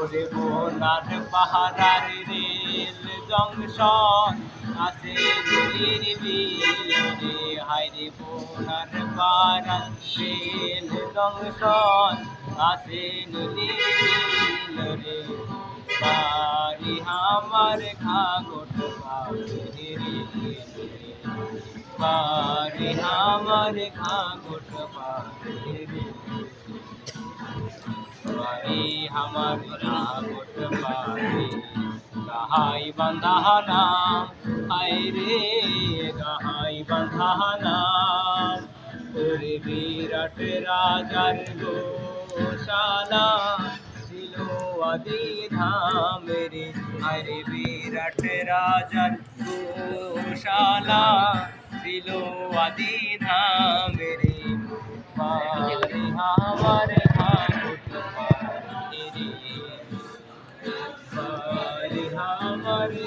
ওরে বোনার পাহাড়ার rail junction, আছে নদীর বিল রে। হাইরে বোনার পাহাড়ার রেল জংশন, আছে নদীর বিল রে। বাড়ি আমার খাগট বাড়ি বাড়ি আমার খাগট বাড়ি রে বাড়ি আমার খাগট বাড়ি গাহাই বান্ধা বান্ধানাম হাই রে গাহাই বান্ধা বান্ধানাম ওরে বিরাট রাজার গোশালা ছিল আদি ধাম রে আরে বিরাট রাজার গোশালা ছিল আদি ধাম রে পারে ঠাকুর পারে রে